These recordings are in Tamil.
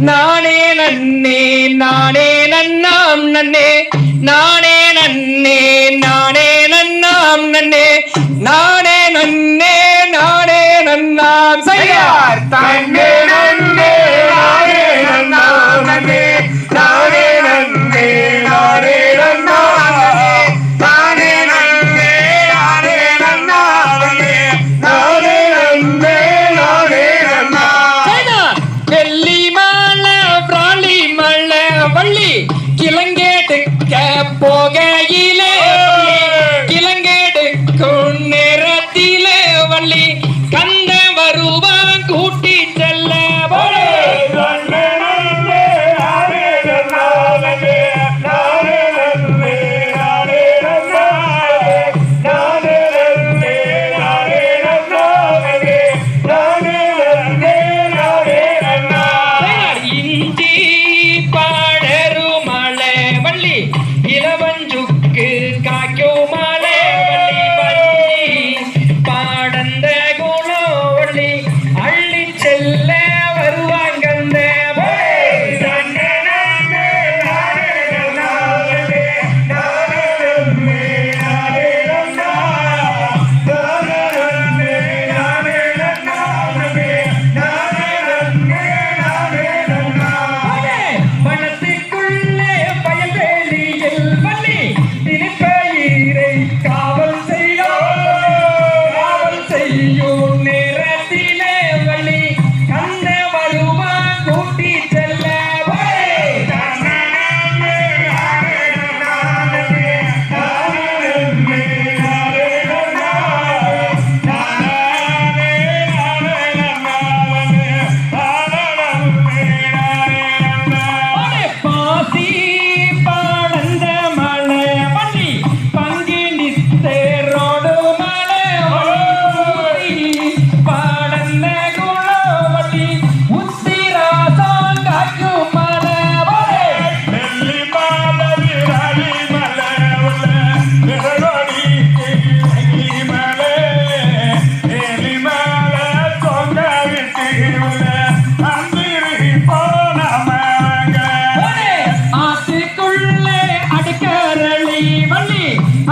நானே நன்னே நானே நன்னாம் நன்னே நானே போகையில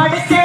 அடுத்து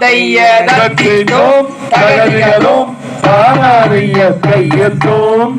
தந்தையதத்தினோம் தகதிகளும் தானாரிய கையத்தோம்.